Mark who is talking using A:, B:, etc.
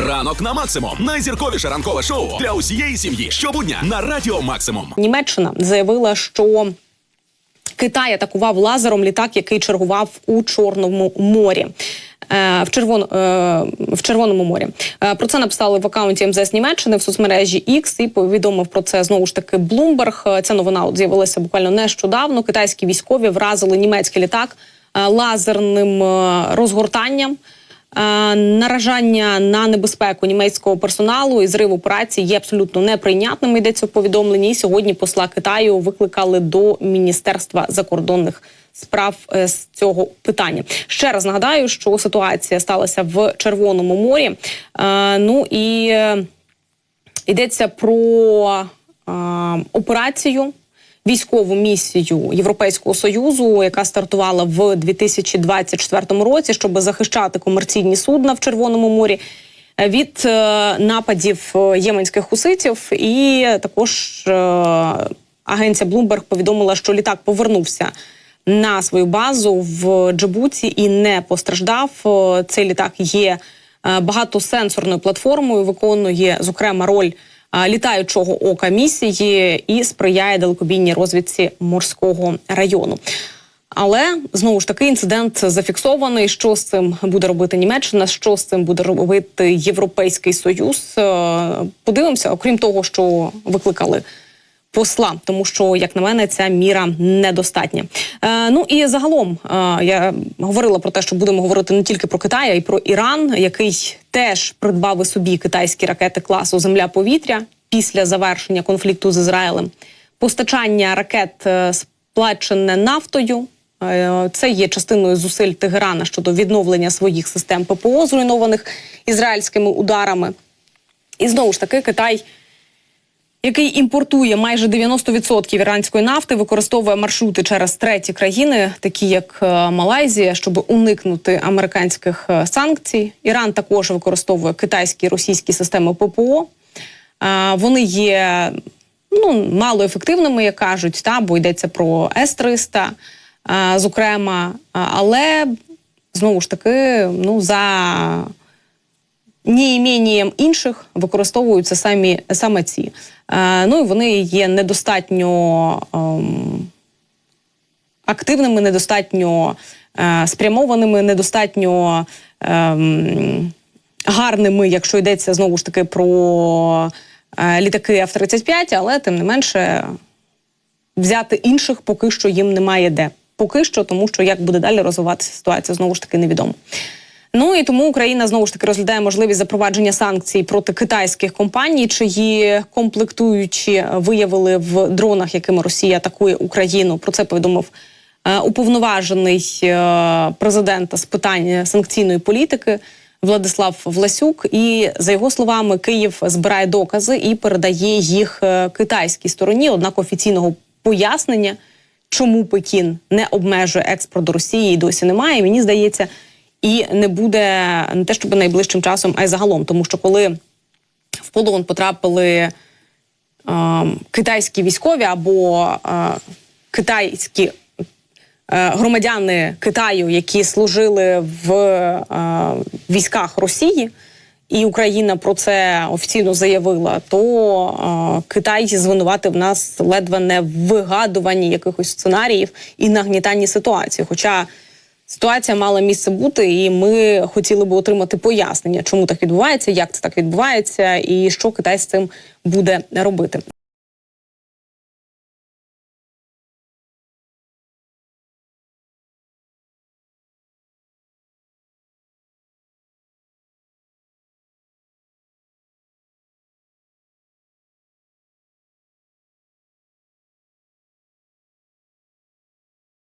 A: Ранок на максимум. Найзірковіше ранкове шоу для усієї сім'ї. Щобудня на радіо Максимум.
B: Німеччина заявила, що Китай атакував лазером літак, який чергував у Чорному морі. е, В, червон, е, в Червоному морі Е, про це написали в акаунті МЗС Німеччини в соцмережі X і повідомив про це знову ж таки. Е, Ця новина от з'явилася буквально нещодавно. Китайські військові вразили німецький літак лазерним розгортанням. Е, Наражання на небезпеку німецького персоналу і зрив операції є абсолютно неприйнятним. Йдеться в повідомленні. І сьогодні посла Китаю викликали до міністерства закордонних справ е, з цього питання. Ще раз нагадаю, що ситуація сталася в Червоному морі. Е, Ну і йдеться про операцію. Військову місію Європейського союзу, яка стартувала в 2024 році, щоб захищати комерційні судна в Червоному морі е, від е, нападів е, єменських хуситів, і також агенція Bloomberg повідомила, що літак повернувся на свою базу в Джибуті і не постраждав. Цей літак є багатосенсорною платформою, виконує зокрема роль літаючого ока місії і сприяє далекобійній розвідці морського району. Але знову ж таки інцидент зафіксований. Що з цим буде робити Німеччина? Що з цим буде робити Європейський Союз? Е, Подивимося, окрім того, що викликали посла, тому що, як на мене, ця міра недостатня. Е, ну і загалом е, я говорила про те, що будемо говорити не тільки про Китай, а й про Іран, який теж придбав собі китайські ракети класу Земля-повітря після завершення конфлікту з Ізраїлем. Постачання ракет е, сплачене нафтою. Е, Це є частиною зусиль Тегерана щодо відновлення своїх систем ППО, зруйнованих ізраїльськими ударами. І знову ж таки, Китай який імпортує майже 90% іранської нафти, використовує маршрути через треті країни, такі як е, Малайзія, щоб уникнути американських е, санкцій. Іран також використовує китайські і російські системи ППО. Е, Вони є ну малоефективними, як кажуть, та бо йдеться про С-300, е, зокрема, але знову ж таки, ну за неімінням інших використовуються самі саме ці. Е, ну і вони є недостатньо ем, активними, недостатньо е, спрямованими, недостатньо ем, гарними, якщо йдеться знову ж таки про е, літаки F-35, але тим не менше взяти інших поки що їм немає де. Поки що, тому що як буде далі розвиватися ситуація, знову ж таки невідомо. Ну і тому Україна знову ж таки розглядає можливість запровадження санкцій проти китайських компаній, чиї комплектуючі виявили в дронах, якими Росія атакує Україну. Про це повідомив е, уповноважений е, президента з питань санкційної політики Владислав Власюк. І за його словами, Київ збирає докази і передає їх е, китайській стороні. Однак офіційного пояснення, чому Пекін не обмежує експорт до Росії, і досі немає. Мені здається, і не буде не те, щоб найближчим часом, а й загалом, тому що коли в полон потрапили е, китайські військові або е, китайські е, громадяни Китаю, які служили в е, військах Росії, і Україна про це офіційно заявила, то е, Китай звинуватив нас ледве не в вигадуванні якихось сценаріїв і нагнітанні ситуації. Хоча Ситуація мала місце бути, і ми хотіли би отримати пояснення, чому так відбувається, як це так відбувається, і що Китай з цим буде робити.